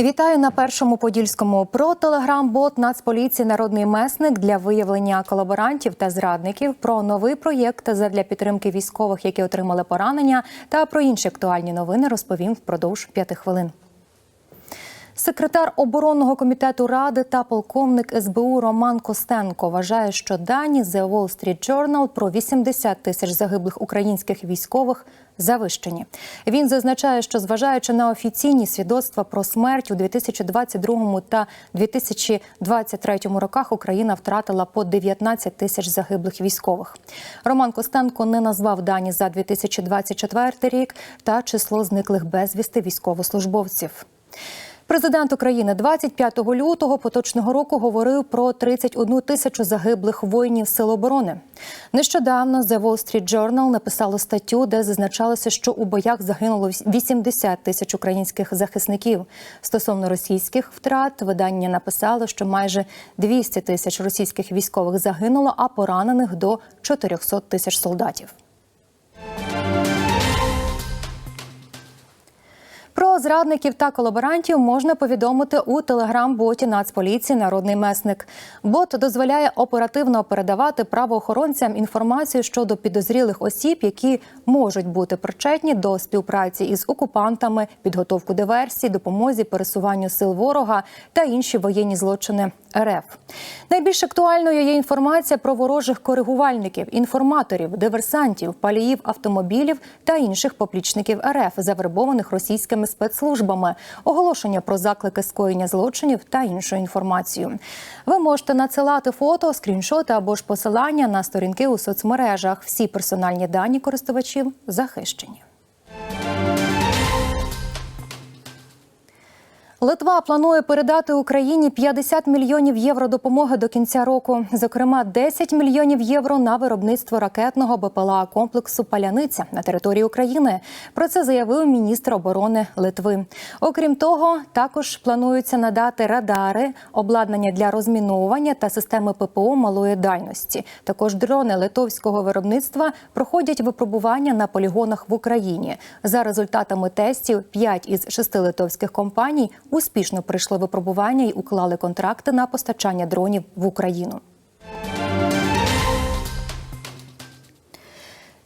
Вітаю на першому подільському про телеграм-бот Нацполіції Народний месник для виявлення колаборантів та зрадників про новий проєкт задля підтримки військових, які отримали поранення, та про інші актуальні новини розповім впродовж п'яти хвилин. Секретар оборонного комітету ради та полковник СБУ Роман Костенко вважає, що дані The Wall Street Journal про 80 тисяч загиблих українських військових завищені. Він зазначає, що зважаючи на офіційні свідоцтва про смерть у 2022 та 2023 роках, Україна втратила по 19 тисяч загиблих військових. Роман Костенко не назвав дані за 2024 рік та число зниклих безвісти військовослужбовців. Президент України 25 лютого поточного року говорив про 31 тисячу загиблих воїнів Сил оборони. Нещодавно The Wall Street Journal написало статтю, де зазначалося, що у боях загинуло 80 тисяч українських захисників. Стосовно російських втрат видання написало, що майже 200 тисяч російських військових загинуло, а поранених до 400 тисяч солдатів. Зрадників та колаборантів можна повідомити у телеграм-боті Нацполіції Народний месник. Бот дозволяє оперативно передавати правоохоронцям інформацію щодо підозрілих осіб, які можуть бути причетні до співпраці із окупантами, підготовку диверсій, допомозі пересуванню сил ворога та інші воєнні злочини РФ. Найбільш актуальною є інформація про ворожих коригувальників, інформаторів, диверсантів, паліїв автомобілів та інших поплічників РФ, завербованих російськими спецслужбами, оголошення про заклики скоєння злочинів та іншу інформацію. Ви можете надсилати фото, скріншоти або ж посилання на сторінки у соцмережах. Всі персональні дані користувачів захищені. Литва планує передати Україні 50 мільйонів євро допомоги до кінця року. Зокрема, 10 мільйонів євро на виробництво ракетного БПЛА комплексу Паляниця на території України. Про це заявив міністр оборони Литви. Окрім того, також планується надати радари, обладнання для розміновування та системи ППО малої дальності. Також дрони литовського виробництва проходять випробування на полігонах в Україні. За результатами тестів 5 із 6 литовських компаній успішно пройшли випробування і уклали контракти на постачання дронів в Україну.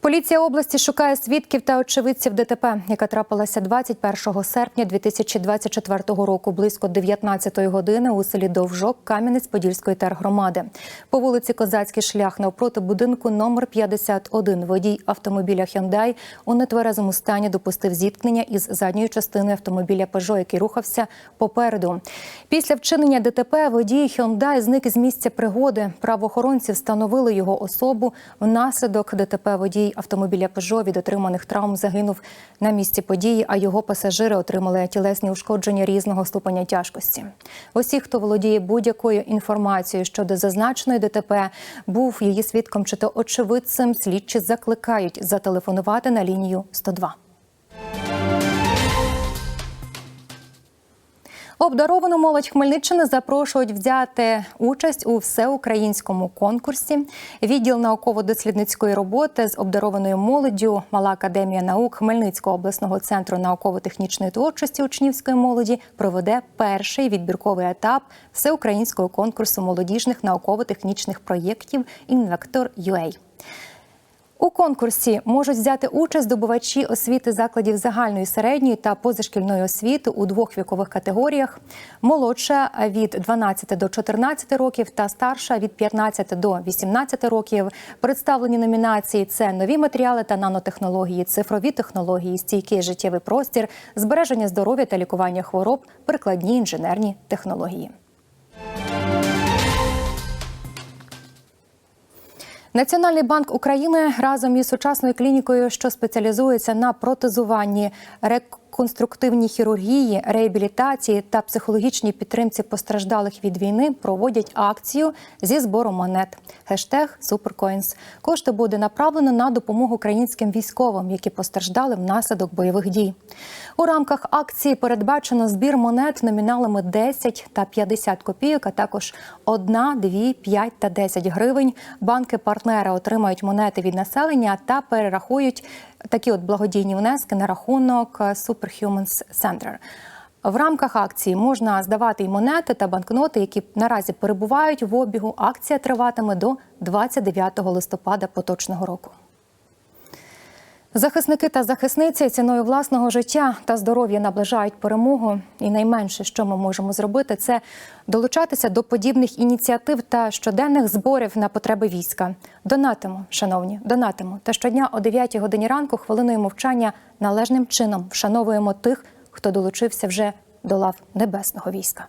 Поліція області шукає свідків та очевидців ДТП, яка трапилася 21 серпня 2024 року, близько 19-ї години у селі Довжок Кам'янець-Подільської тергромади. По вулиці Козацький шлях навпроти будинку номер 51 водій автомобіля Hyundai у нетверезому стані допустив зіткнення із задньою частиною автомобіля Peugeot, який рухався попереду. Після вчинення ДТП водій Hyundai зник із місця пригоди. Правоохоронці встановили його особу. Внаслідок ДТП водій автомобіля Peugeot від отриманих травм загинув на місці події, а його пасажири отримали тілесні ушкодження різного ступеня тяжкості. Усі, хто володіє будь-якою інформацією щодо зазначеної ДТП, був її свідком чи то очевидцем, слідчі закликають зателефонувати на лінію 102. Обдаровану молодь Хмельниччини запрошують взяти участь у всеукраїнському конкурсі. Відділ науково-дослідницької роботи з обдарованою молоддю Мала академія наук Хмельницького обласного центру науково-технтехнічної творчості учнівської молоді проведе перший відбірковий етап всеукраїнського конкурсу молодіжних науково-технічних проєктів Інвектор UA. У конкурсі можуть взяти участь здобувачі освіти закладів загальної середньої та позашкільної освіти у двох вікових категоріях: молодша від 12 до 14 років та старша від 15 до 18 років. Представлені номінації це нові матеріали та нанотехнології, цифрові технології, стійкий життєвий простір, збереження здоров'я та лікування хвороб, прикладні інженерні технології. Національний банк України разом із сучасною клінікою, що спеціалізується на протезуванні, реконструктивній хірургії, реабілітації та психологічній підтримці постраждалих від війни, проводять акцію зі збору монет. Хештег Суперкоїнс. Кошти буде направлено на допомогу українським військовим, які постраждали внаслідок бойових дій. У рамках акції передбачено збір монет номіналами 10 та 50 копійок, а також 1, 2, 5 та 10 гривень. Банки-партнери отримають монети від населення та перерахують такі от благодійні внески на рахунок Superhumans Center. В рамках акції можна здавати і монети та банкноти, які наразі перебувають в обігу. Акція триватиме до 29 листопада поточного року. Захисники та захисниці ціною власного життя та здоров'я наближають перемогу. І найменше, що ми можемо зробити, це долучатися до подібних ініціатив та щоденних зборів на потреби війська. Донатимо, шановні, донатимо. Та щодня о 9 годині ранку хвилиною мовчання належним чином вшановуємо тих, хто долучився вже до лав небесного війська.